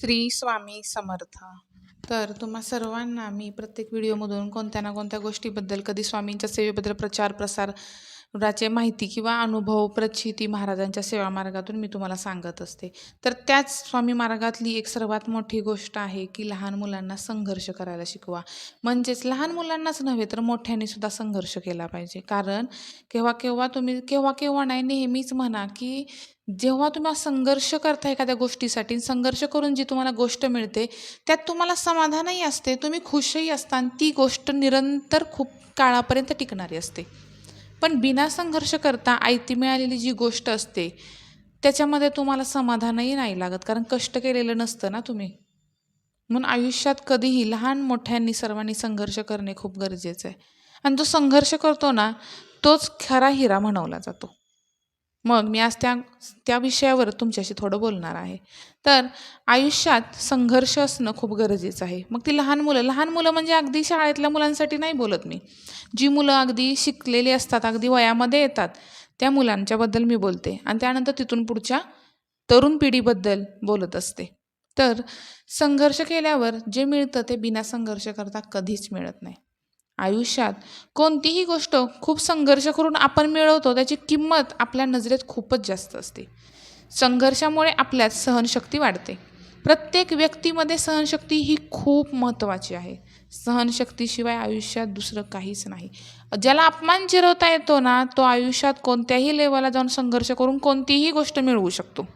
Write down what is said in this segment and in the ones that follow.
श्री स्वामी समर्थ. तर तुम्हा सर्वांना मी प्रत्येक व्हिडिओमधून कोणत्या ना कोणत्या गोष्टीबद्दल कधी स्वामींच्या सेवेबद्दल प्रचार प्रसार राचे माहिती किंवा अनुभव प्रचिती महाराजांच्या सेवा मार्गातून मी तुम्हाला सांगत असते. तर त्याच स्वामी मार्गातली एक सर्वात मोठी गोष्ट आहे की लहान मुलांना संघर्ष करायला शिकवा. म्हणजेच लहान मुलांनाच नव्हे तर मोठ्यांनी सुद्धा संघर्ष केला पाहिजे. कारण केव्हा केव्हा तुम्ही केव्हा केव्हा नाही नेहमीच म्हणा की जेव्हा तुम्ही संघर्ष करता एखाद्या गोष्टीसाठी संघर्ष करून जी तुम्हाला गोष्ट मिळते त्यात तुम्हाला समाधानही असते तुम्ही खुशही असता आणि ती गोष्ट निरंतर खूप काळापर्यंत टिकणारी असते. पण बिना संघर्ष करता आयती मिळालेली जी गोष्ट असते त्याच्यामध्ये तुम्हाला समाधानही नाही लागत कारण कष्ट केलेलं नसतं ना तुम्ही. म्हणून आयुष्यात कधीही लहान मोठ्यांनी सर्वांनी संघर्ष करणे खूप गरजेचं आहे. आणि जो संघर्ष करतो ना तोच खरा हिरा म्हणवला जातो. मग मी आज त्या त्या विषयावर तुमच्याशी थोडं बोलणार आहे. तर आयुष्यात संघर्ष असणं खूप गरजेचं आहे. मग ती लहान मुलं लहान मुलं म्हणजे अगदी शाळेतल्या मुलांसाठी नाही बोलत मी. जी मुलं अगदी शिकलेली असतात अगदी वयामध्ये येतात त्या मुलांच्याबद्दल मी बोलते. आणि त्यानंतर तिथून पुढच्या तरुण पिढीबद्दल बोलत असते. तर संघर्ष केल्यावर जे मिळतं ते बिना संघर्ष करता कधीच मिळत नाही. आयुष्यात. कोणतीही गोष्ट खूप संघर्ष करून आपण मिळवतो त्याची किंमत आपल्या नजरेत खूपच जास्त असते. संघर्षामुळे आपल्यात सहनशक्ती वाढते. प्रत्येक व्यक्तीमध्ये सहनशक्ती ही खूप महत्त्वाची आहे. सहनशक्तीशिवाय आयुष्यात दुसरं काहीच नाही. ज्याला अपमान चिरवता येतो ना तो आयुष्यात कोणत्याही लेवलला जाऊन संघर्ष करून कोणतीही गोष्ट मिळवू शकतो.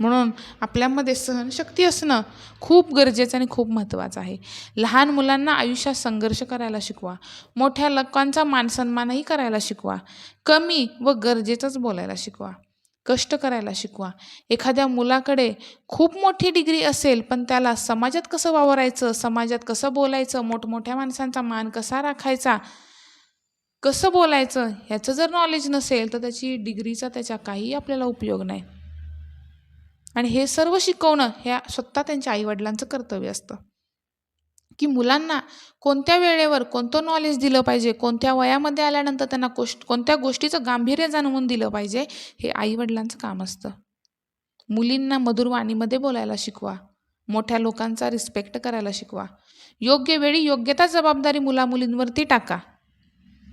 म्हणून आपल्यामध्ये सहनशक्ती असणं खूप गरजेचं आणि खूप महत्त्वाचं आहे. लहान मुलांना आयुष्यात संघर्ष करायला शिकवा. मोठ्या लोकांचा मानसन्मानही करायला शिकवा. कमी व गरजेचंच बोलायला शिकवा. कष्ट करायला शिकवा. एखाद्या मुलाकडे खूप मोठी डिग्री असेल पण त्याला समाजात कसं वावरायचं समाजात कसं बोलायचं मोठमोठ्या माणसांचा मान कसा राखायचा कसं बोलायचं ह्याचं जर नॉलेज नसेल तर त्याची डिग्रीचा त्याच्या काही आपल्याला उपयोग नाही. आणि हे सर्व शिकवणं ह्या स्वतः त्यांच्या आईवडिलांचं कर्तव्य असतं. की मुलांना कोणत्या वेळेवर कोणतं नॉलेज दिलं पाहिजे कोणत्या वयामध्ये आल्यानंतर त्यांना गोष्ट कोणत्या गोष्टीचं गांभीर्य जाणवून दिलं पाहिजे हे आईवडिलांचं काम असतं. मुलींना मधुर वाणीमध्ये बोलायला शिकवा. मोठ्या लोकांचा रिस्पेक्ट करायला शिकवा. योग्य वेळी योग्यता जबाबदारी मुलामुलींवरती टाका.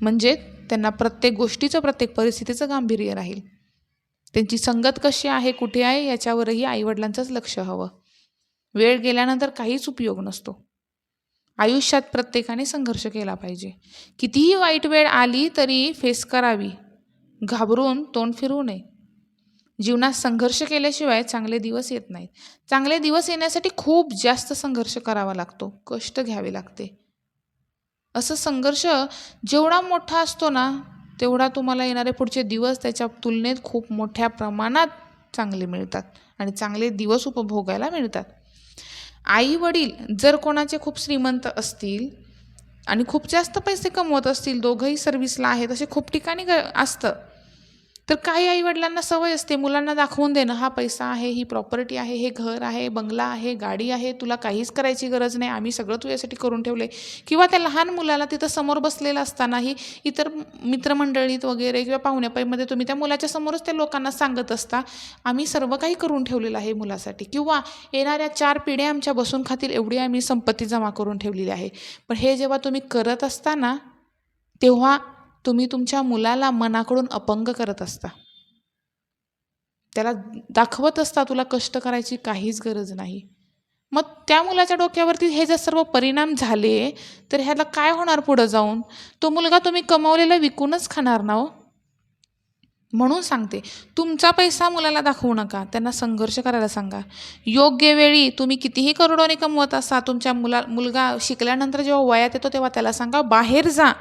म्हणजे त्यांना प्रत्येक गोष्टीचं प्रत्येक परिस्थितीचं गांभीर्य राहील. त्यांची संगत कशी आहे कुठे आहे याच्यावरही आईवडिलांचंच लक्ष हवं. वेळ गेल्यानंतर काहीच उपयोग नसतो. आयुष्यात प्रत्येकाने संघर्ष केला पाहिजे. कितीही वाईट वेळ आली तरी फेस करावी. घाबरून तोंड फिरवू नये. जीवनात संघर्ष केल्याशिवाय चांगले दिवस येत नाहीत. चांगले दिवस येण्यासाठी खूप जास्त संघर्ष करावा लागतो. कष्ट घ्यावे लागते. असं संघर्ष जेवढा मोठा असतो ना तेवढा तुम्हाला येणारे पुढचे दिवस त्याच्या तुलनेत खूप मोठ्या प्रमाणात चांगले मिळतात आणि चांगले दिवस उपभोगायला मिळतात. आई वडील जर कोणाचे खूप श्रीमंत असतील आणि खूप जास्त पैसे कमवत असतील दोघंही सर्व्हिसला आहेत असे खूप ठिकाणी ग असतं. तर काही आईवडिलांना सवय असते मुलांना दाखवून देणं हा पैसा आहे ही प्रॉपर्टी आहे हे घर आहे बंगला आहे गाडी आहे तुला काहीच करायची गरज नाही आम्ही सगळं तुझ्यासाठी करून ठेवले किंवा त्या लहान मुलाला तिथं समोर बसलेलं असतानाही इतर मित्रमंडळीत वगैरे किंवा पाहुण्यापाईमध्ये तुम्ही त्या मुलाच्या समोरच त्या लोकांना सांगत असता आम्ही सर्व काही करून ठेवलेलं आहे मुलासाठी. किंवा येणाऱ्या चार पिढ्या आमच्या बसून खातील एवढी आम्ही संपत्ती जमा करून ठेवलेली आहे. पण हे जेव्हा तुम्ही करत असताना तेव्हा तुम्ही तुमच्या मुलाला मनाकडून अपंग करत असता. त्याला दाखवत असता तुला कष्ट करायची काहीच गरज नाही. मग त्या मुलाच्या डोक्यावरती हे जर सर्व परिणाम झाले तर ह्याला काय होणार पुढं जाऊन? तो मुलगा तुम्ही कमवलेला विकूनच खाणार ना हो? म्हणून सांगते तुमचा पैसा मुलाला दाखवू नका त्यांना संघर्ष करायला सांगा. योग्य वेळी तुम्ही कितीही करोडोने कमवत असा तुमच्या मुला मुलगा शिकल्यानंतर जेव्हा वयात येतो तेव्हा त्याला सांगा बाहेर जा.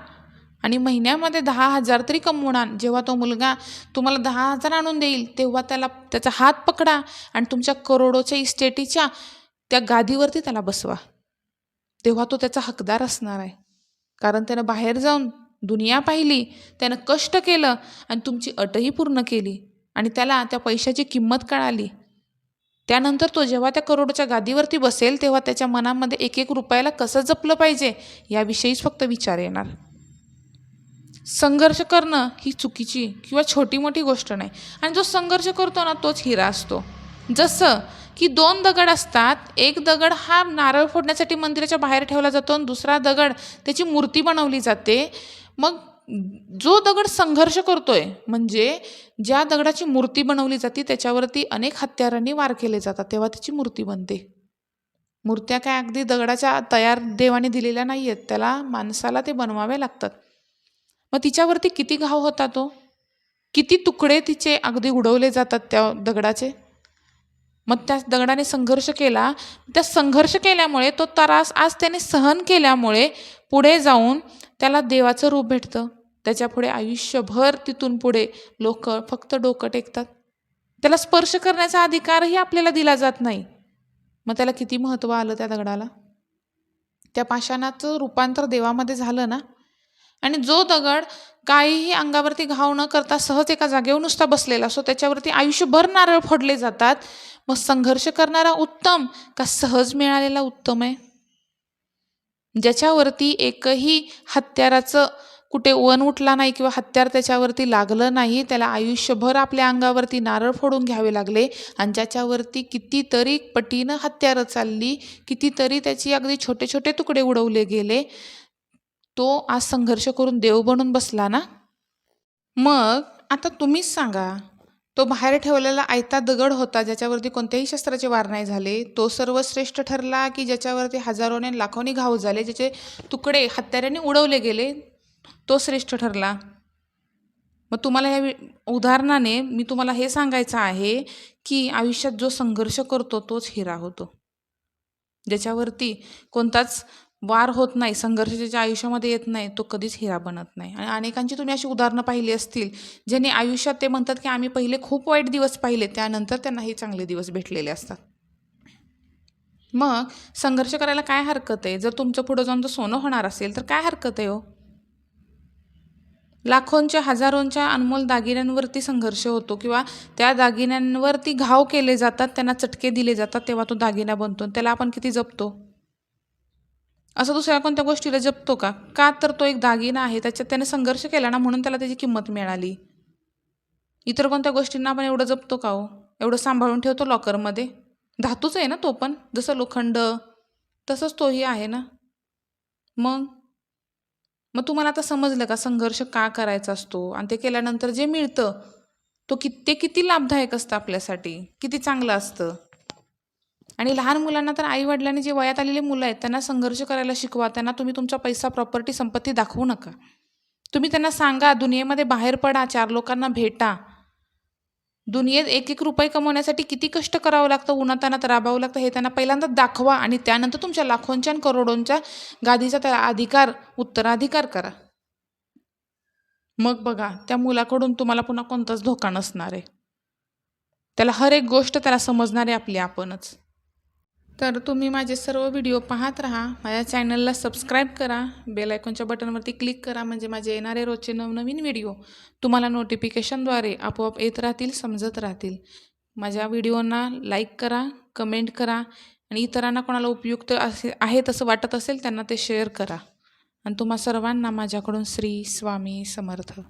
आणि महिन्यामध्ये दहा हजार तरी कमवणार जेव्हा तो मुलगा तुम्हाला दहा हजार आणून देईल तेव्हा त्याला त्याचा हात पकडा आणि तुमच्या करोडोच्या इस्टेटीच्या त्या गादीवरती त्याला बसवा. तेव्हा तो त्याचा हकदार असणार आहे. कारण त्यानं बाहेर जाऊन दुनिया पाहिली त्यानं कष्ट केलं आणि तुमची अटही पूर्ण केली आणि त्याला त्या पैशाची किंमत कळाली. त्यानंतर तो जेव्हा त्या करोडच्या गादीवरती बसेल तेव्हा त्याच्या मनामध्ये एक एक रुपयाला कसं जपलं पाहिजे याविषयीच फक्त विचार येणार. संघर्ष करणं ही चुकीची किंवा छोटी मोठी गोष्ट नाही. आणि जो संघर्ष करतो ना तोच हिरा असतो. जसं की दोन दगड असतात. एक दगड हा नारळ फोडण्यासाठी मंदिराच्या बाहेर ठेवला जातो आणि दुसरा दगड त्याची मूर्ती बनवली जाते. मग जो दगड संघर्ष करतोय म्हणजे ज्या दगडाची मूर्ती बनवली जाते त्याच्यावरती अनेक हत्यारांनी वार केले जातात तेव्हा त्याची मूर्ती बनते. मूर्त्या काय अगदी दगडाच्या तयार देवाने दिलेल्या नाही आहेत त्याला माणसाला ते बनवावे लागतात. मग तिच्यावरती किती घाव होता तो? किती तुकडे तिचे अगदी उडवले जातात त्या दगडाचे? मग त्या दगडाने संघर्ष केला. त्या संघर्ष केल्यामुळे तो त्रास आज त्याने सहन केल्यामुळे पुढे जाऊन त्याला देवाचं रूप भेटतं. त्याच्यापुढे आयुष्यभर तिथून पुढे लोक फक्त डोकं टेकतात. त्याला स्पर्श करण्याचा अधिकारही आपल्याला दिला जात नाही. मग त्याला किती महत्त्व आलं त्या दगडाला? त्या पाषाणाचं रूपांतर देवामध्ये झालं ना? आणि जो दगड काहीही अंगावरती घाव न करता सहज एका जागेवर नुसता बसलेला असतो त्याच्यावरती आयुष्यभर नारळ फोडले जातात. मग संघर्ष करणारा उत्तम का सहज मिळालेला उत्तम आहे? ज्याच्यावरती एकही हत्याराचं कुठे वन उठला नाही किंवा हत्यार त्याच्यावरती लागलं नाही त्याला आयुष्यभर आपल्या अंगावरती नारळ फोडून घ्यावे लागले. आणि ज्याच्यावरती कितीतरी पटीनं हत्यारं चालली कितीतरी त्याची अगदी छोटे छोटे तुकडे उडवले गेले तो आज संघर्ष करून देव बनून बसला ना? मग आता तुम्हीच सांगा तो बाहेर ठेवलेला आयता दगड होता ज्याच्यावरती कोणत्याही शस्त्राचे वार नाही झाले. तो सर्वश्रेष्ठ ठरला की ज्याच्यावरती हजारोने आणि लाखोनी घाव झाले ज्याचे तुकडे हत्याराने उडवले गेले तो श्रेष्ठ ठरला. मग तुम्हाला ह्या उदाहरणाने मी तुम्हाला हे सांगायचं आहे की आयुष्यात जो संघर्ष करतो तोच हिरा होतो. ज्याच्यावरती कोणताच वार होत नाही संघर्ष ज्याच्या आयुष्यामध्ये येत नाही तो कधीच हिरा बनत नाही. आणि अनेकांची तुम्ही अशी उदाहरणं पाहिली असतील ज्यांनी आयुष्यात ते म्हणतात की आम्ही पहिले खूप वाईट दिवस पाहिले त्यानंतर त्यांना हे चांगले दिवस भेटलेले असतात. मग संघर्ष करायला काय हरकत आहे? जर तुमचं पुढं जाऊन जर सोनं होणार असेल तर काय हरकत आहे हो? लाखोंच्या हजारोंच्या अनमोल दागिन्यांवरती संघर्ष होतो किंवा त्या दागिन्यांवरती घाव केले जातात त्यांना चटके दिले जातात तेव्हा तो दागिना बनतो त्याला आपण किती जपतो? असं दुसऱ्या कोणत्या गोष्टीला जपतो का? का तर तो एक दागिना आहे त्याच्यात त्याने संघर्ष केला ना म्हणून त्याला त्याची किंमत मिळाली. इतर कोणत्या गोष्टींना आपण एवढं जपतो का हो? एवढं सांभाळून ठेवतो लॉकरमध्ये? धातूच आहे ना तो पण जसं लोखंड तसंच तोही आहे ना? मग? मग तुम्हाला आता समजलं का संघर्ष का करायचा असतो? आणि ते केल्यानंतर जे मिळतं तो कि ते किती लाभदायक असतं आपल्यासाठी? किती चांगलं असतं? आणि लहान मुलांना तर आई वडिलांनी जे वयात आलेले मुलं आहेत त्यांना संघर्ष करायला शिकवा त्यांना तुम्ही तुमचा पैसा प्रॉपर्टी संपत्ती दाखवू नका. तुम्ही त्यांना सांगा दुनियेमध्ये बाहेर पडा चार लोकांना भेटा. दुनियेत एक एक रुपये कमवण्यासाठी किती कष्ट करावं लागतं उन्हातानात राबावं लागतं हे त्यांना पहिल्यांदा दाखवा आणि त्यानंतर तुमच्या लाखोंच्या आणि करोडोंच्या गादीचा त्याला अधिकार उत्तराधिकार करा. मग बघा त्या मुलाकडून तुम्हाला पुन्हा कोणताच धोका नसणार आहे. त्याला हर एक गोष्ट त्याला समजणार आहे आपली आपणच. तर तुम्ही माझे सर्व व्हिडिओ पाहत राहा. माझ्या चॅनलला सबस्क्राईब करा. बेल आयकॉनच्या बटनवरती क्लिक करा. म्हणजे माझे येणारे रोजचे नवनवीन व्हिडिओ तुम्हाला नोटिफिकेशनद्वारे आपोआप येत राहतील समजत राहतील. माझ्या व्हिडिओना लाईक करा कमेंट करा आणि इतरांना कोणाला उपयुक्त असे आहे तसं वाटत असेल त्यांना ते शेअर करा. आणि तुम्हा सर्वांना माझ्याकडून श्री स्वामी समर्थ.